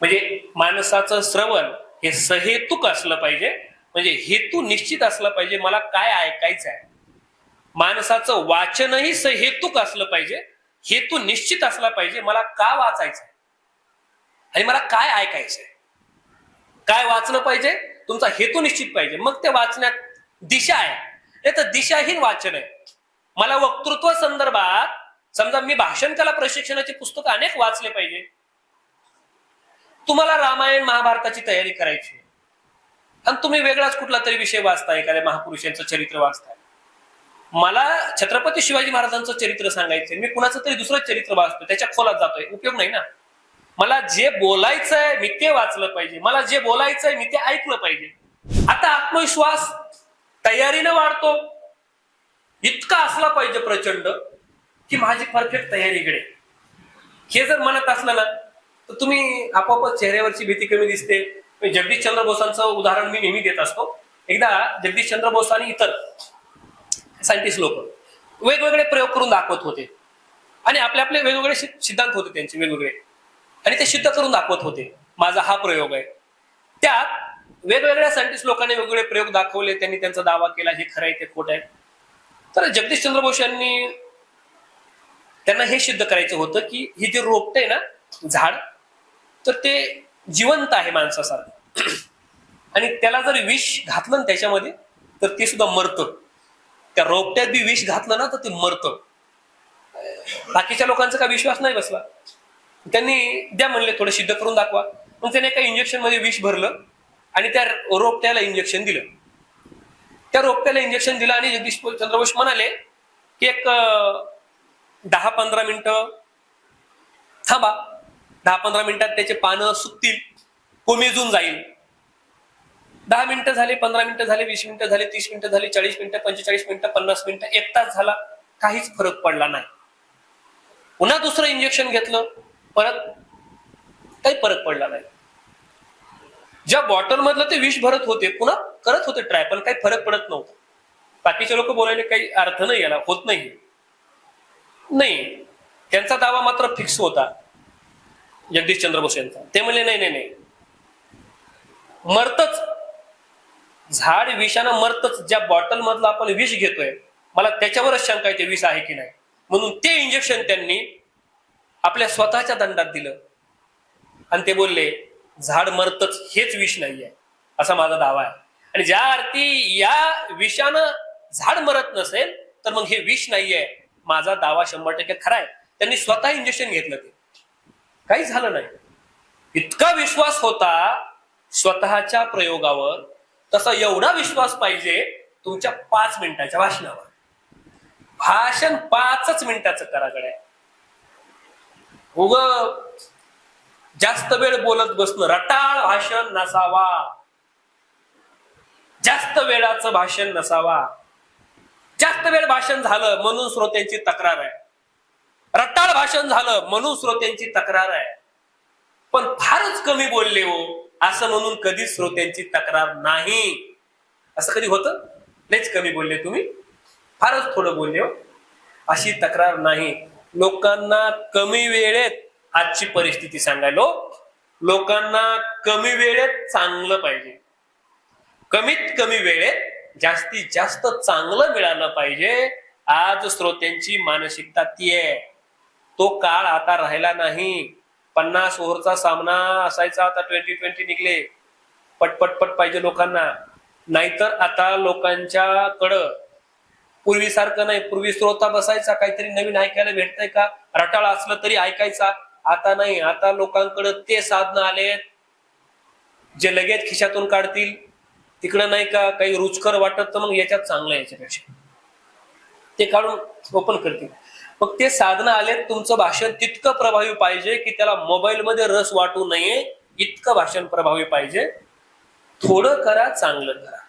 म्हणजे माणसाचं श्रवण हे सहेतुक असलं पाहिजे. म्हणजे हेतू निश्चित असला पाहिजे. मला काय ऐकायचं आहे? माणसाचं वाचनही सहेतुक असलं पाहिजे. हेतू निश्चित असला पाहिजे. मला का वाचायचं आहे? आणि मला काय ऐकायचंय काय वाचलं पाहिजे? तुमचा हेतू निश्चित पाहिजे. मग ते वाचण्यात दिशा आहे. नाही तर दिशाहीन वाचन आहे. मला वक्तृत्व संदर्भात समजा मी भाषण कला प्रशिक्षणाची पुस्तकं अनेक वाचले पाहिजे. तुम्हाला रामायण महाभारताची तयारी करायची आहे. आणि तुम्ही वेगळाच कुठला तरी विषय वाचताय एखाद्या महापुरुषांचं चरित्र वाचताय. मला छत्रपती शिवाजी महाराजांचं चरित्र सांगायचंय मी कुणाचं तरी दुसरं चरित्र वाचतो त्याच्या खोलात जातोय उपयोग नाही ना. मला जे बोलायचंय मी ते वाचलं पाहिजे मला जे बोलायचंय मी ते ऐकलं पाहिजे. आता आत्मविश्वास तयारीनं वाढतो. इतका असला पाहिजे प्रचंड की माझी परफेक्ट तयारीकडे हे जर म्हणत असलं ना तर तुम्ही आपोआपच चेहऱ्यावरची भीती कमी दिसते. जगदीश चंद्र बोसांचं उदाहरण मी नेहमी देत असतो. एकदा जगदीश चंद्र बोस आणि इतर सायंटिस्ट लोक वेगवेगळे प्रयोग करून दाखवत होते. आणि आपले आपले वेगवेगळे सिद्धांत होते त्यांचे वेगवेगळे. आणि ते सिद्ध करून दाखवत होते. माझा हा प्रयोग आहे. त्यात वेगवेगळ्या सायंटिस्ट लोकांनी वेगवेगळे प्रयोग दाखवले. त्यांनी त्यांचा दावा केला हे खरं आहे ते खोट आहे. तर जगदीश चंद्र बोस यांनी त्यांना हे सिद्ध करायचं होतं की हे जे रोपट आहे ना झाड तर ते जिवंत आहे माणसासारखं. आणि त्याला जर विष घातलं ना त्याच्यामध्ये तर ते सुद्धा मरतं. त्या रोपट्यात बी विष घातलं ना तर ते मरतं. बाकीच्या लोकांचा काय विश्वास नाही बसला. त्यांनी द्या म्हणले थोडं सिद्ध करून दाखवा. मग त्याने एका इंजेक्शनमध्ये विष भरलं आणि त्या रोपट्याला इंजेक्शन दिलं. त्या रोपट्याला इंजेक्शन दिलं आणि जगदीश चंद्र बोस म्हणाले की एक दहा पंधरा मिनिटं थांबा. दहा पंधरा मिनिटात त्याचे पानं सुकतील कोमेजून जाईल. दहा मिनिटं झाले पंधरा मिनिटं झाले वीस मिनिटं झाले तीस मिनिटं झाली चाळीस मिनिटं पंचेचाळीस मिनिटं पन्नास मिनिटं एक तास झाला काहीच फरक पडला नाही. पुन्हा दुसरं इंजेक्शन घेतलं परत काही फरक पडला नाही. ज्या बॉटल मधलं ते विष भरत होते पुन्हा करत होते ट्राय पण काही फरक पडत नव्हता. बाकीचे लोक बोलायला काही अर्थ नाही याला होत नाही. नाही. त्यांचा दावा मात्र फिक्स होता. जगदीश चंद्र बोस यांचा. ते म्हणले नाही नाही नाही. मरतच झाड विषानं मरतच ज्या बॉटल मधलं आपण विष घेतोय मला त्याच्यावरच शंका येते विष आहे की नाही? म्हणून ते इंजेक्शन त्यांनी आपल्या स्वतःच्या दंडात दिलं. आणि ते बोलले झाड मरतच हेच विष नाही आहे असा माझा दावा आहे. आणि ज्या अर्थी या विषानं झाड मरत नसेल तर मग हे विष नाहीये माझा दावा शंभर टक्के खरा आहे. त्यांनी स्वतः इंजेक्शन घेतलं ते. काही झालं नाही. इतका विश्वास होता स्वतःच्या प्रयोगावर तसा एवढा विश्वास पाहिजे तुमच्या पाच मिनिटाच्या भाषणावर. भाषण पाचच मिनिटाचं कराकडे उग जास्त वेळ बोलत बसणं रटाळ भाषण नसावा. जास्त वेळाचं भाषण नसावा. जास्त वेळ भाषण झालं म्हणून श्रोत्यांची तक्रार आहे. रट्टाळ भाषण झालं म्हणून श्रोत्यांची तक्रार आहे. पण फारच कमी बोलले हो असं म्हणून कधीच श्रोत्यांची तक्रार नाही. असं कधी होतं? लयच कमी बोलले तुम्ही. फारच थोडं बोलले हो. अशी तक्रार नाही. लोकांना कमी वेळेत आजची परिस्थिती सांगायलो हो. लोकांना कमी वेळेत चांगलं पाहिजे. कमीत कमी वेळेत जास्तीत जास्त चांगलं मिळालं पाहिजे. आज श्रोत्यांची मानसिकता ती आहे. तो काळ आता राहिला नाही. पन्नास ओव्हरचा सामना असायचा आता ट्वेंटी ट्वेंटी निघले. पटपटपट पाहिजे लोकांना. नाहीतर आता लोकांच्या कडं पूर्वीसारखं नाही. पूर्वी स्रोता बसायचा काहीतरी नवीन ऐकायला भेटतंय का? रटाळ असलं तरी ऐकायचा. आता नाही. आता लोकांकडे ते साधनं आले जे लगेच खिशातून काढतील. तिकडं नाही का काही रुचकर वाटत तर मग याच्यात चांगलं याच्यापेक्षा. ते काढून ओपन करतील. मग ते साधनं आलेत तुमचं भाषण तितकं प्रभावी पाहिजे की त्याला मोबाईलमध्ये रस वाटू नये इतकं भाषण प्रभावी पाहिजे. थोडं करा चांगलं करा.